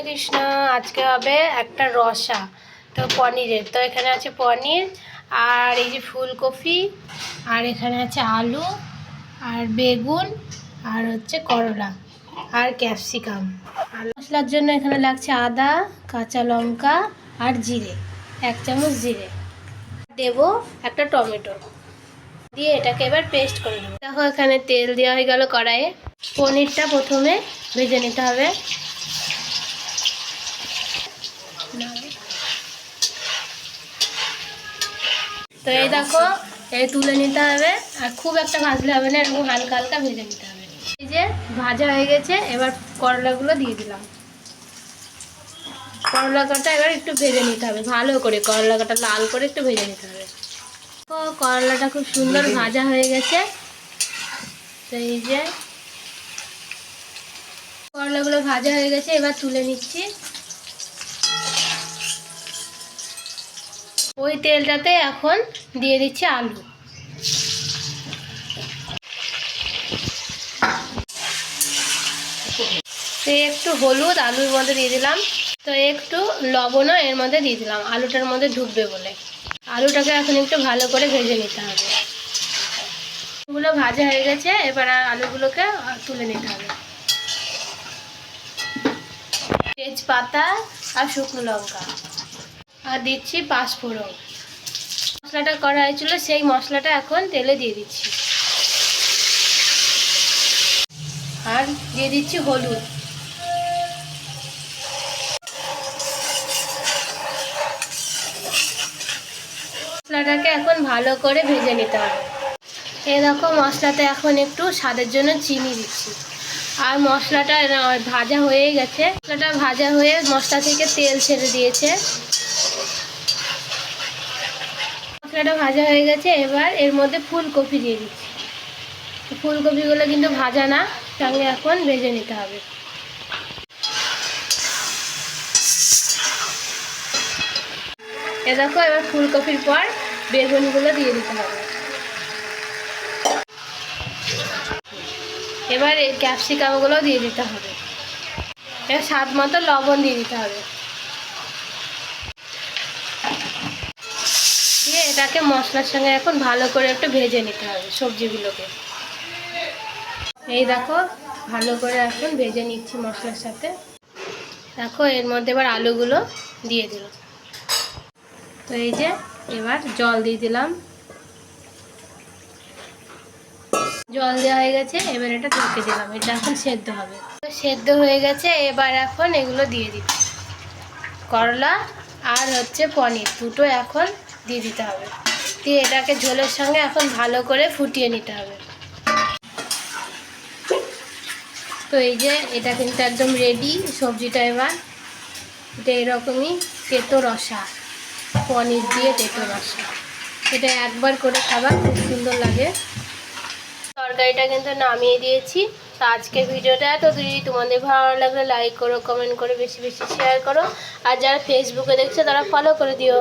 হরে কৃষ্ণ, আজকে হবে একটা রসা, তো পনিরের। তো এখানে আছে পনির, আর এই যে ফুলকপি, আর এখানে আছে আলু, আর বেগুন, আর হচ্ছে করলা, আর ক্যাপসিকাম। আর মশলার জন্য এখানে লাগছে আদা, কাঁচা লঙ্কা, আর জিরে, এক চামচ জিরে। দেবো একটা টমেটো। দিয়ে এটাকে এবার পেস্ট করে নেব দেখো এখানে তেল দেওয়া হয়ে গেল কড়াইয়ে। পনিরটা প্রথমে ভেজে নিতে হবে। তো এই দেখো, এই তুলে নিতে হবে আর খুব একটা ভাজলে হবে না, এরকম হালকা হালকা ভেজে নিতে হবে। এই যে ভাজা হয়ে গেছে, এবার করলাগুলো দিয়ে দিলাম। করলা কাটা এবার একটু ভেজে নিতে হবে, ভালো করে করলা কাটা লাল করে একটু ভেজে নিতে হবে। তো করলাটা খুব সুন্দর ভাজা হয়ে গেছে। তো এই যে করলাগুলো ভাজা হয়ে গেছে, এবার তুলে নিচ্ছি। ওই তেলটাতে এখন দিয়ে দিচ্ছি আলু। তো একটু হলুদ আলুর মধ্যে দিয়ে দিলাম। তো একটু লবণও এর মধ্যে দিয়ে দিলাম। আলুটার মধ্যে ঢুকবে বলে। আলুটাকে এখন একটু ভালো করে ভেজে নিতে হবে। আলুগুলো ভাজা হয়ে গেছে, এবার আলুগুলোকে তুলে নিতে হবে। তেজপাতা আর শুকনো লঙ্কা। আর দিচ্ছি পাঁচফোড়ন। মশলাটা করা হয়েছিল, সেই মশলাটা এখন তেলে দিয়ে দিচ্ছি। আর দিয়ে দিচ্ছি হলুদ। মশলাটাকে এখন ভালো করে ভেজে নিতে হবে। এরকম মশলাতে এখন একটু স্বাদের জন্য চিনি দিচ্ছি। আর মশলাটা, ভাজা হয়ে গেছে। মশলাটা ভাজা হয়ে মশলা থেকে তেল ছেড়ে দিয়েছে। মশলাটা ভাজা হয়ে গেছে, এবার এর মধ্যে ফুলকপি দিয়ে দিচ্ছি। ফুলকপিগুলো কিন্তু ভাজা না সঙ্গে এখন ভেজে নিতে হবে। এ দেখো, এবার ফুলকপির পর বেগুনগুলো দিয়ে দিতে হবে। এবার এই ক্যাপসিকামগুলো দিয়ে দিতে হবে। এবার স্বাদ মতো লবণ দিয়ে দিতে হবে দিয়ে এটাকে মশলার সঙ্গে এখন ভালো করে একটু ভেজে নিতে হবে সবজিগুলোকে। এই দেখো, ভালো করে এখন ভেজে নিচ্ছি মশলার সাথে। দেখো, এর মধ্যে এবার আলুগুলো দিয়ে দিল তো এই যে, এবার জল দিয়ে দিলাম। জল দেওয়া হয়ে গেছে, এবার এটা ঢেকে দিলাম। এটা এখন সেদ্ধ হবে। সেদ্ধ হয়ে গেছে, এবার এখন এগুলো দিয়ে দিচ্ছি করলা আর হচ্ছে পনির, দুটো এখন দিয়ে দিতে হবে। দিয়ে এটাকে ঝোলের সঙ্গে এখন ভালো করে ফুটিয়ে নিতে হবে। তো এই যে এটা কিন্তু একদম রেডি সবজিটা এবার। এটা এরকমই তেতো রসা, পনির দিয়ে তেতো রসা। এটা একবার করে খাবার, খুব সুন্দর লাগে। তরকারিটা কিন্তু নামিয়ে দিয়েছি। তো আজকের ভিডিওটা এত যদি তোমাদের ভালো লাগলে লাইক করো কমেন্ট করো, বেশি বেশি শেয়ার করো। আর যারা ফেসবুকে দেখছ, তারা ফলো করে দিও।